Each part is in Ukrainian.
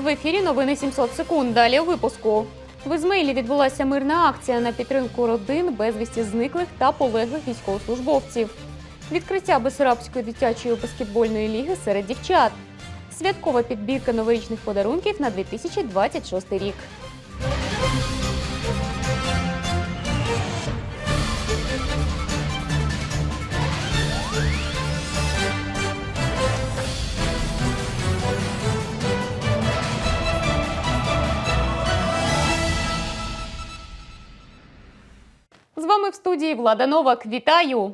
В ефірі новини 700 секунд. Далі у випуску. В Ізмаїлі відбулася мирна акція на підтримку родин безвісті зниклих та полеглих військовослужбовців. Відкриття Бесарабської дитячої баскетбольної ліги серед дівчат. Святкова підбірка новорічних подарунків на 2026 рік. З вами в студії Влада Новак. Вітаю!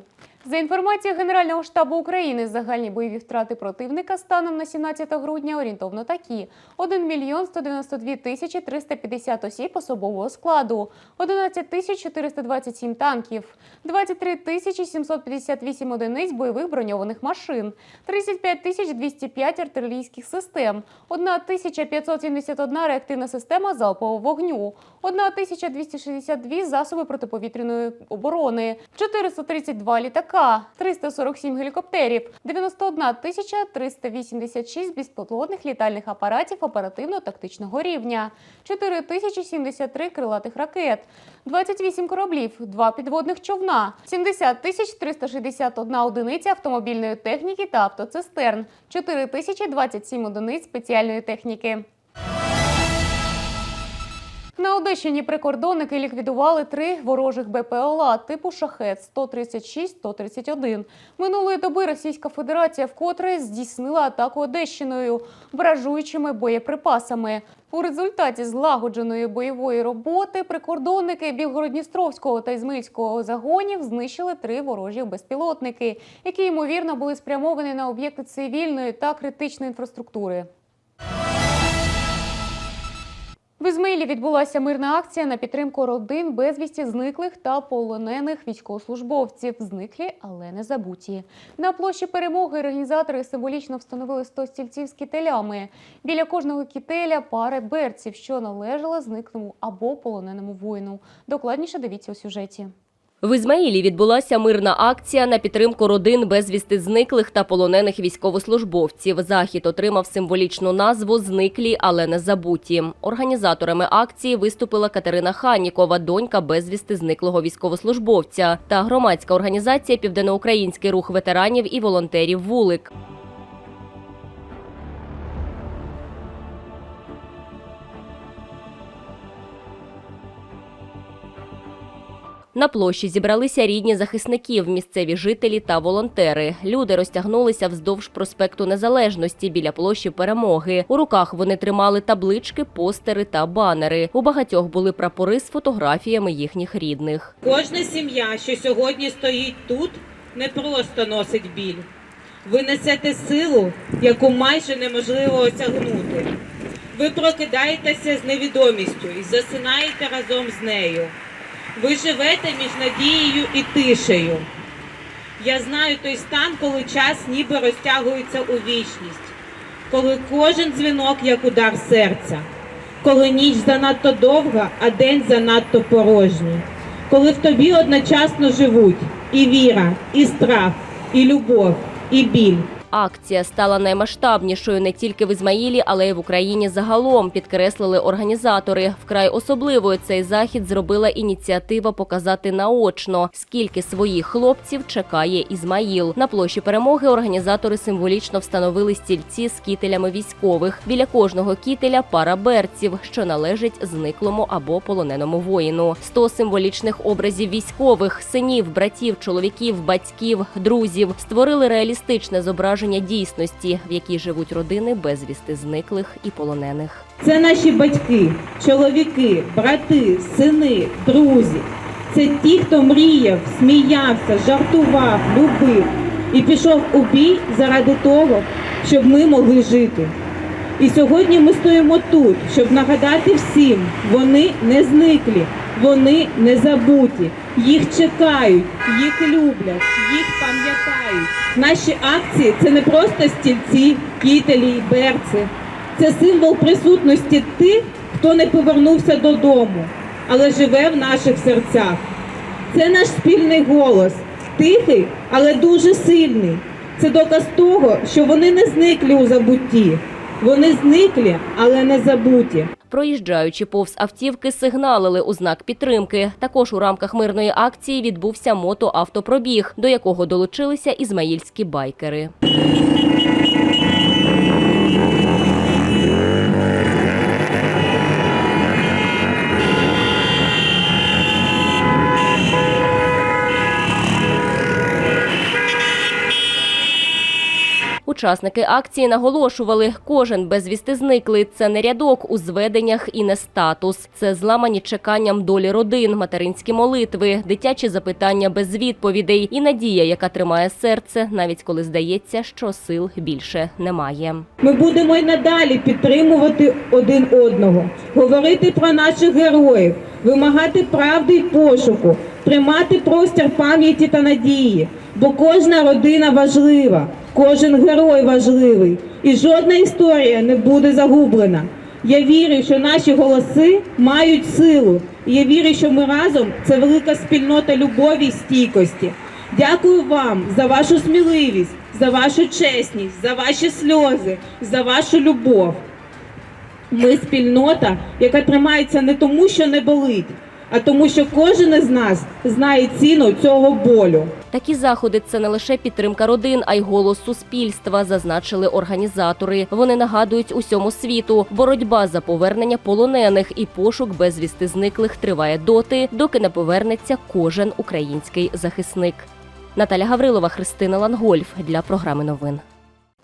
За інформацією Генерального штабу України, загальні бойові втрати противника станом на 17 грудня орієнтовно такі: 1 мільйон 192 тисячі 350 осіб особового складу, 11 тисяч 427 танків, 23 тисячі 758 одиниць бойових броньованих машин, 35 тисяч 205 артилерійських систем, 1 тисяча 571 реактивна система залпового вогню, 1 тисяча 262 засоби протиповітряної оборони, 432 літака, 347 гелікоптерів, 91 тисяча 386 безпілотних літальних апаратів оперативно-тактичного рівня, 4 тисячі 73 крилатих ракет, 28 кораблів, 2 підводних човна, 70 тисяч 361 одиниця автомобільної техніки та автоцистерн, 4 тисячі 27 одиниць спеціальної техніки. На Одещині прикордонники ліквідували три ворожих БПЛА типу шахет 136-131. Минулої доби Російська Федерація вкотре здійснила атаку Одещиною вражуючими боєприпасами. У результаті злагодженої бойової роботи прикордонники Білгородністровського та Ізмаїльського загонів знищили три ворожі безпілотники, які ймовірно були спрямовані на об'єкти цивільної та критичної інфраструктури. В Ізмаїлі відбулася мирна акція на підтримку родин безвісті зниклих та полонених військовослужбовців. Зниклі, але не забуті. На площі перемоги організатори символічно встановили 100 стільців з кітелями. Біля кожного кітеля пари берців, що належала зниклому або полоненому воїну. Докладніше дивіться у сюжеті. В Ізмаїлі відбулася мирна акція на підтримку родин безвісти зниклих та полонених військовослужбовців. Захід отримав символічну назву Зниклі, але не забуті. Організаторами акції виступила Катерина Ханікова, донька безвісти зниклого військовослужбовця, та громадська організація Південноукраїнський рух ветеранів і волонтерів Вулик. На площі зібралися рідні захисників, місцеві жителі та волонтери. Люди розтягнулися вздовж проспекту Незалежності біля площі Перемоги. У руках вони тримали таблички, постери та банери. У багатьох були прапори з фотографіями їхніх рідних. Кожна сім'я, що сьогодні стоїть тут, не просто носить біль. Ви несете силу, яку майже неможливо осягнути. Ви прокидаєтеся з невідомістю і засинаєте разом з нею. Ви живете між надією і тишею. Я знаю той стан, коли час ніби розтягується у вічність, коли кожен дзвінок як удар серця, коли ніч занадто довга, а день занадто порожній, коли в тобі одночасно живуть і віра, і страх, і любов, і біль. Акція стала наймасштабнішою не тільки в Ізмаїлі, але й в Україні загалом, підкреслили організатори. Вкрай особливою цей захід зробила ініціатива показати наочно, скільки своїх хлопців чекає Ізмаїл. На площі перемоги організатори символічно встановили стільці з кітелями військових. Біля кожного кітеля пара берців, що належить зниклому або полоненому воїну. Сто символічних образів військових, синів, братів, чоловіків, батьків, друзів створили реалістичне зображення дійсності, в якій живуть родини безвісти зниклих і полонених. Це наші батьки, чоловіки, брати, сини, друзі. Це ті, хто мріяв, сміявся, жартував, любив і пішов у бій заради того, щоб ми могли жити. І сьогодні ми стоїмо тут, щоб нагадати всім, вони не зниклі, вони не забуті, їх чекають, їх люблять, їх пам'ятають. Наші акції це не просто стільці, кітелі і берці. Це символ присутності тих, хто не повернувся додому, але живе в наших серцях. Це наш спільний голос, тихий, але дуже сильний. Це доказ того, що вони не зниклі у забутті. Вони зниклі, але не забуті. Проїжджаючи повз автівки, сигналили у знак підтримки. Також у рамках мирної акції відбувся мотоавтопробіг, до якого долучилися ізмаїльські байкери. Учасники акції наголошували, кожен безвісти зниклий. Це не рядок у зведеннях і не статус. Це зламані чеканням долі родин, материнські молитви, дитячі запитання без відповідей і надія, яка тримає серце, навіть коли здається, що сил більше немає. Ми будемо й надалі підтримувати один одного, говорити про наших героїв, вимагати правди й пошуку, тримати простір пам'яті та надії, бо кожна родина важлива, кожен герой важливий, і жодна історія не буде загублена. Я вірю, що наші голоси мають силу. І я вірю, що ми разом це велика спільнота любові і стійкості. Дякую вам за вашу сміливість, за вашу чесність, за ваші сльози, за вашу любов. Ми спільнота, яка тримається не тому, що не болить, а тому, що кожен із нас знає ціну цього болю. Такі заходи це не лише підтримка родин, а й голос суспільства, зазначили організатори. Вони нагадують усьому світу, боротьба за повернення полонених і пошук безвісти зниклих триває доти, доки не повернеться кожен український захисник. Наталя Гаврилова, Христина Лангольф для програми новин.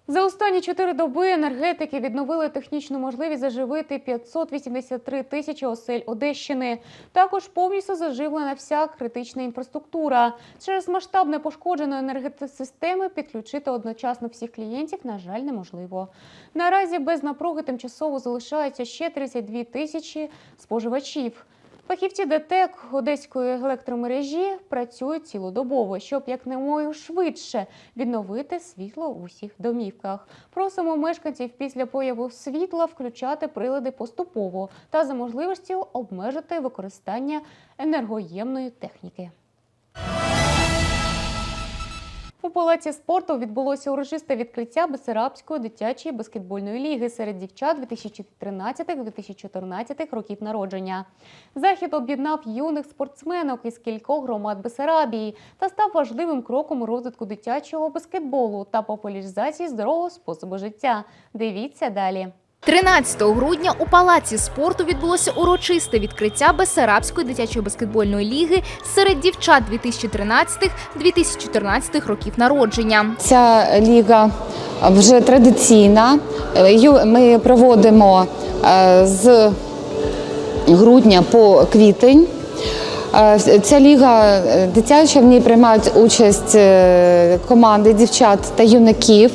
За останні чотири доби енергетики відновили технічну можливість заживити 583 тисячі осель Одещини. Також повністю заживлена вся критична інфраструктура. Через масштабне пошкодженої енергосистеми підключити одночасно всіх клієнтів, на жаль, неможливо. Наразі без напруги тимчасово залишається ще 32 тисячі споживачів. Фахівці ДТЕК Одеської електромережі працюють цілодобово, щоб якнаймою швидше відновити світло в усіх домівках. Просимо мешканців після появу світла включати прилади поступово та за можливістю обмежити використання енергоємної техніки. У палаці спорту відбулося урочисте відкриття Бесарабської дитячої баскетбольної ліги серед дівчат 2013-2014 років народження. Захід об'єднав юних спортсменок із кількох громад Бесарабії та став важливим кроком розвитку дитячого баскетболу та популяризації здорового способу життя. Дивіться далі. 13 грудня у палаці спорту відбулося урочисте відкриття Бесарабської дитячої баскетбольної ліги серед дівчат 2013-2014 років народження. Ця ліга вже традиційна. Ми проводимо е, з грудня по квітень. Е, Ця ліга е, дитяча, в ній приймають участь е, команди дівчат та юнаків.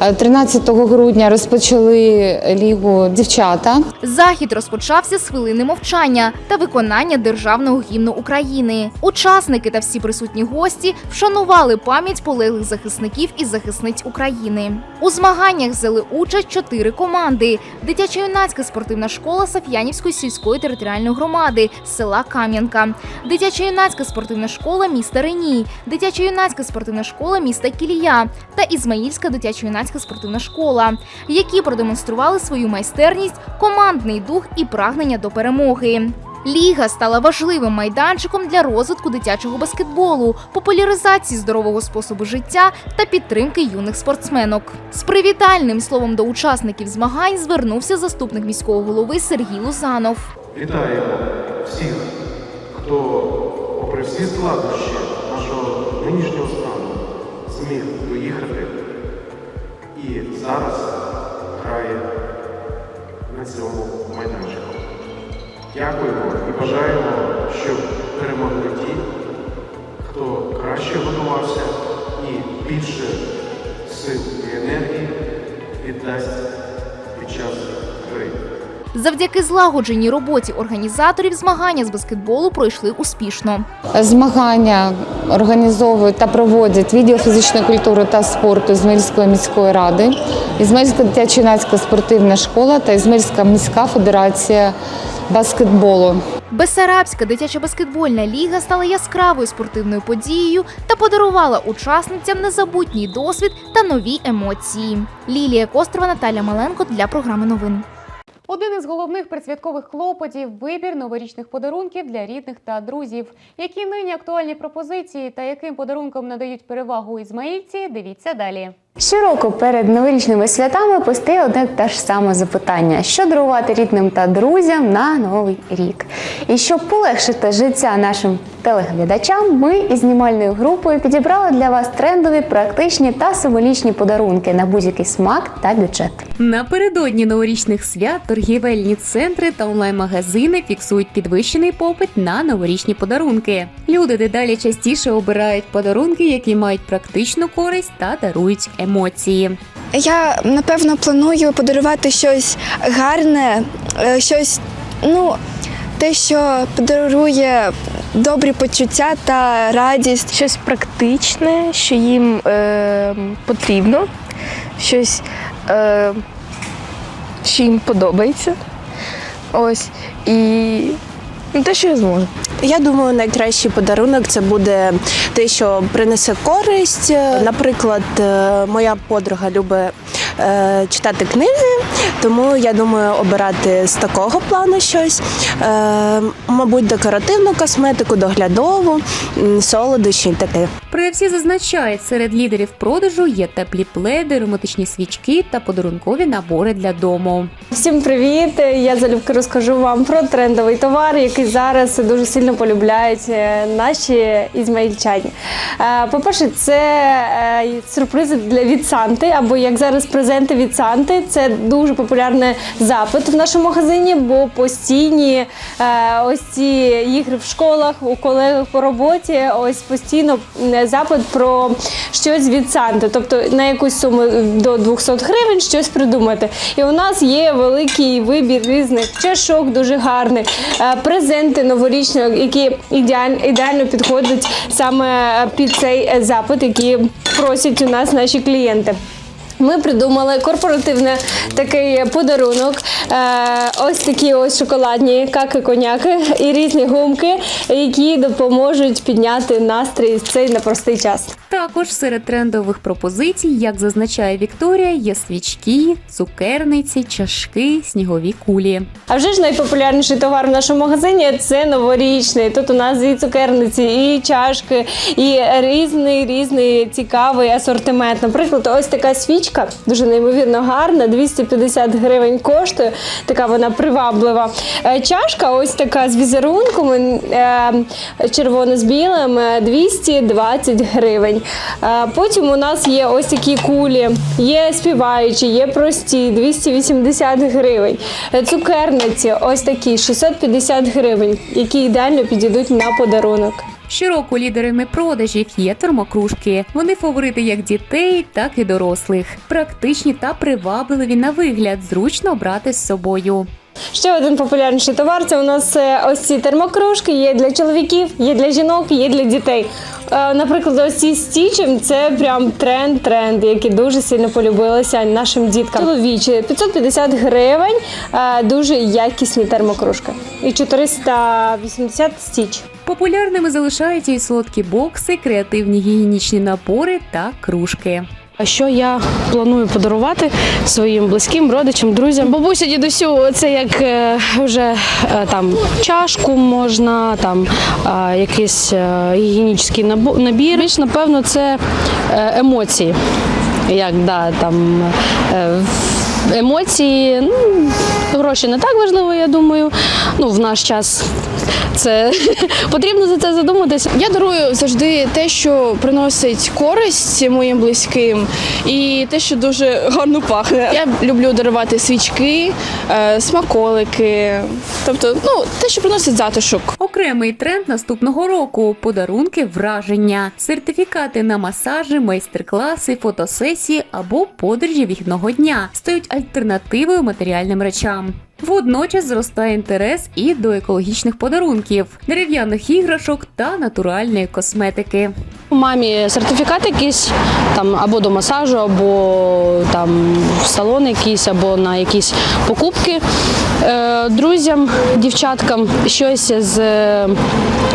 Е, 13 грудня розпочали лігу дівчата. Захід розпочався з хвилини мовчання та виконання державного гімну України. Учасники та всі присутні гості вшанували пам'ять полеглих захисників і захисниць України. У змаганнях взяли участь чотири команди: дитячо-юнацька спортивна школа Саф'янівської сільської територіальної громади села Кам'янка, дитячо-юнацька спортивна школа міста Рені, дитячо-юнацька спортивна школа міста Кілія та Ізмаїльська дитячо-юнацька спортивна школа, які продемонстрували свою майстерність, командний дух і прагнення до перемоги. Ліга стала важливим майданчиком для розвитку дитячого баскетболу, популяризації здорового способу життя та підтримки юних спортсменок. З привітальним словом до учасників змагань звернувся заступник міського голови Сергій Лузанов. Вітаємо всіх, хто, попри всі складнощі нашого нинішнього стану, зміг доїхати і зараз грає на цьому майданчику. Дякуємо і бажаємо, щоб перемогли ті, хто краще готувався і більше сил і енергії віддасть під час гри. Завдяки злагодженій роботі організаторів змагання з баскетболу пройшли успішно. Змагання організовують та проводять відділ фізичної культури та спорту Ізмаїльської міської ради, Ізмаїльська дитячо-юнацька спортивна школа та Ізмаїльська міська федерація баскетболу. Бесарабська дитяча баскетбольна ліга стала яскравою спортивною подією та подарувала учасницям незабутній досвід та нові емоції. Лілія Кострова, Наталя Маленко для програми новин. Один із головних присвяткових клопотів вибір новорічних подарунків для рідних та друзів. Які нині актуальні пропозиції та яким подарункам надають перевагу ізмаїльці, дивіться далі. Щороку перед новорічними святами постає одне та ж саме запитання: що дарувати рідним та друзям на новий рік. І щоб полегшити життя нашим телеглядачам, ми із знімальною групою підібрали для вас трендові, практичні та символічні подарунки на будь-який смак та бюджет. Напередодні новорічних свят торгівельні центри та онлайн-магазини фіксують підвищений попит на новорічні подарунки. Люди дедалі частіше обирають подарунки, які мають практичну користь та дарують емоції. Я напевно планую подарувати щось гарне, е, щось, ну, те, що подарує добрі почуття та радість. щось практичне, що їм е, потрібно, щось, е, що їм подобається. Ось. І ну, те, що я зможу. Я думаю, найкращий подарунок це буде те, що принесе користь. Наприклад, е, моя подруга любить читати книги, тому я думаю обирати з такого плану щось. Е, Мабуть, декоративну косметику, доглядову, солодощі таке. Проте всі зазначають, серед лідерів продажу є теплі пледи, ароматичні свічки та подарункові набори для дому. Всім привіт! Я залюбки розкажу вам про трендовий товар, який зараз дуже сильно полюбляють е, наші ізмаїльчані. Е, По-перше, це е, сюрпризи для від Санти, або як зараз презенти від Санти. Це дуже популярний запит в нашому магазині, бо постійні е, ось ці ігри в школах, у колегах по роботі, ось постійно запит про щось від Санти, тобто на якусь суму до 200 гривень щось придумати. І у нас є великий вибір різних чашок, дуже гарний, е, презенти новорічні, які ідеально, підходять саме під цей е, запит, який просять у нас наші клієнти. Ми придумали корпоративний такий подарунок. Е, ось такі ось шоколадні каки-коняки і різні гумки, які допоможуть підняти настрій в цей непростий час. Також серед трендових пропозицій, як зазначає Вікторія, є свічки, цукерниці, чашки, снігові кулі. А вже ж найпопулярніший товар в нашому магазині це новорічний. Тут у нас і цукерниці, і чашки, і різний різний цікавий асортимент. Наприклад, ось така свічка, дуже неймовірно гарна, 250 гривень коштує. Така вона приваблива. Е, Чашка, ось така з візерунком е, червоно з білим, е, 220 гривень. Е, Потім у нас є ось такі кулі, є співаючі, є прості, 280 гривень. Цукерниці, ось такі 650 гривень, які ідеально підійдуть на подарунок. Щороку лідерами продажів є термокружки. Вони фаворити як дітей, так і дорослих. Практичні та привабливі на вигляд, зручно брати з собою. Ще один популярніший товар це у нас е, ось ці термокружки. Є для чоловіків, є для жінок, є для дітей. Е, Наприклад, ось ці стічем це прям тренд-тренд, які дуже сильно полюбилися нашим діткам. Чоловічі 550 гривень, е, дуже якісні термокружки. І 480 стіч. Популярними залишаються і солодкі бокси, креативні гігієнічні набори та кружки. А що я планую подарувати своїм близьким родичам, друзям? Бабуся, дідусю, це як е, вже е, там чашку можна, там якийсь е, гігієнічний набір. Більш, напевно, це емоції. Як да, там емоції, ну, гроші не так важливо, я думаю. Ну, в наш час це потрібно за це задуматися. Я дарую завжди те, що приносить користь моїм близьким, і те, що дуже гарно пахне. Я люблю дарувати свічки, е, смаколики, тобто, ну, те, що приносить затишок. Окремий тренд наступного року подарунки враження, сертифікати на масажі, майстер-класи, фотосесії або подорожі вихідного дня стають альтернативою матеріальним речам. Водночас зростає інтерес і до екологічних подарунків, дерев'яних іграшок та натуральної косметики. У Мамі сертифікат якийсь там або до масажу, або там в салон якийсь, або на якісь покупки. Е, друзям, дівчаткам щось з е,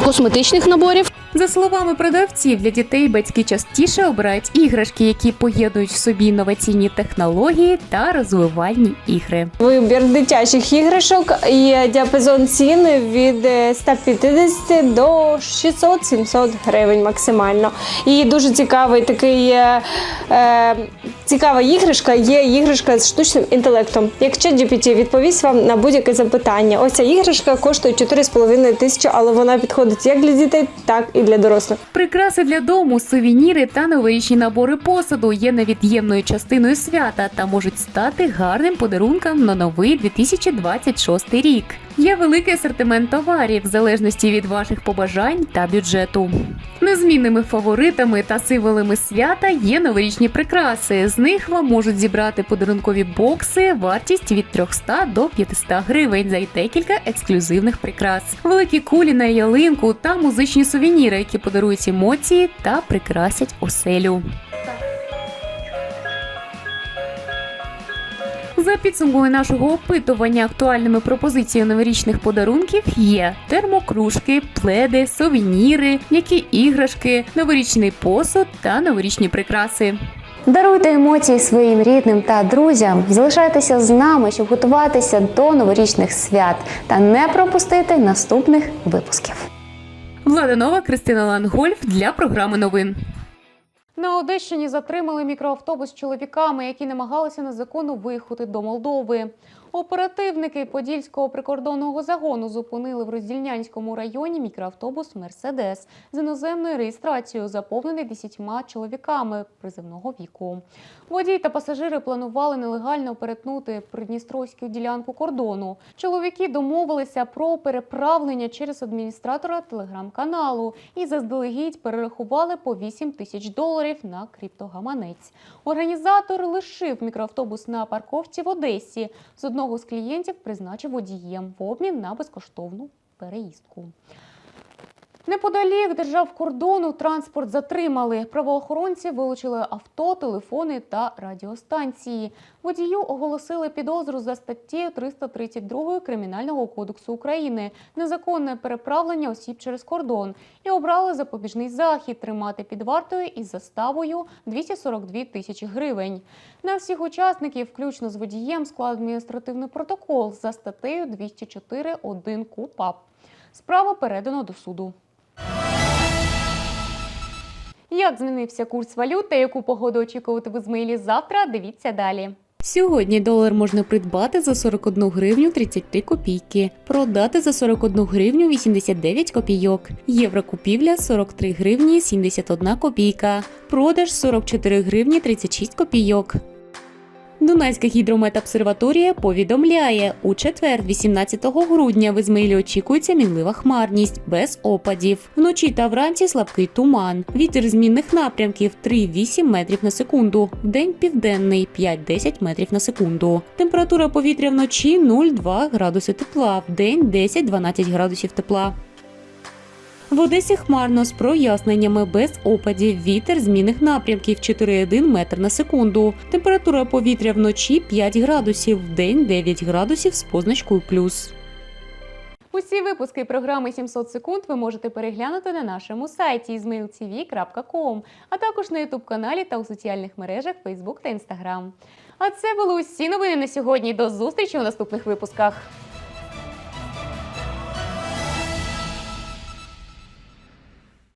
косметичних наборів. За словами продавців, для дітей батьки частіше обирають іграшки, які поєднують в собі інноваційні технології та розвивальні ігри. Вибір дитячих іграшок і діапазон цін від е, 150 до 600-700 гривень максимально. І дуже цікавий такий е, е, цікава іграшка є іграшка з штучним інтелектом. Як ChatGPT відповість вам на будь-яке запитання. Ось ця іграшка коштує 4,5 тисячі, але вона підходить як для дітей, так і для дорослих. Прикраси для дому, сувеніри та новорічні набори посуду є невід'ємною частиною свята та можуть стати гарним подарунком на новий 2026 рік. Є великий асортимент товарів в залежності від ваших побажань та бюджету. Незмінними фаворитами та символами свята є новорічні прикраси. З них вам можуть зібрати подарункові бокси, вартість від 300 до 500 гривень за й декілька ексклюзивних прикрас, великі кулі на ялинку та музичні сувеніри, які подарують емоції та прикрасять оселю. За підсумками нашого опитування актуальними пропозиціями новорічних подарунків є термокружки, пледи, сувеніри, м'які іграшки, новорічний посуд та новорічні прикраси. Даруйте емоції своїм рідним та друзям. Залишайтеся з нами, щоб готуватися до новорічних свят та не пропустити наступних випусків. Влада Нова, Кристина Лангольф для програми новин. На Одещині затримали мікроавтобус з чоловіками, які намагалися незаконно виїхати до Молдови. Оперативники Подільського прикордонного загону зупинили в Роздільнянському районі мікроавтобус Мерседес з іноземною реєстрацією, заповнений десятьма чоловіками приземного віку. Водій та пасажири планували нелегально перетнути придністровську ділянку кордону. Чоловіки домовилися про переправлення через адміністратора телеграм-каналу і заздалегідь перерахували по 8 тисяч доларів на криптогаманець. Організатор лишив мікроавтобус на парковці в Одесі. З одного з клієнтів призначив водієм в обмін на безкоштовну переїздку. Неподалік держав кордону транспорт затримали. Правоохоронці вилучили авто, телефони та радіостанції. Водію оголосили підозру за статтею 332 Кримінального кодексу України незаконне переправлення осіб через кордон і обрали запобіжний захід тримати під вартою із заставою 242 тисячі гривень. На всіх учасників, включно з водієм, склад адміністративний протокол за статтею 204.1 КУПАП. Справу передано до суду. Як змінився курс валют та яку погоду очікувати в Ізмаїлі завтра? Дивіться далі. Сьогодні долар можна придбати за 41 гривню 33 копійки, продати за 41 гривню 89 копійок, єврокупівля 43 гривні 71 копійка, продаж 44 гривні 36 копійок. Дунайська гідрометобсерваторія повідомляє, у четвер, 18 грудня, в Ізмаїлі очікується мінлива хмарність без опадів. Вночі та вранці слабкий туман. Вітер змінних напрямків 3,8 метрів на секунду. День південний 5-10 метрів на секунду. Температура повітря вночі 0,2 градуси тепла, в день 10-12 градусів тепла. В Одесі хмарно з проясненнями без опадів. Вітер змінних напрямків 4,1 метр на секунду. Температура повітря вночі 5 градусів, в день 9 градусів з позначкою плюс. Усі випуски програми 700 секунд ви можете переглянути на нашому сайті izmailtv.com, а також на ютуб каналі та у соціальних мережах Facebook та Instagram. А це були усі новини на сьогодні. До зустрічі у наступних випусках.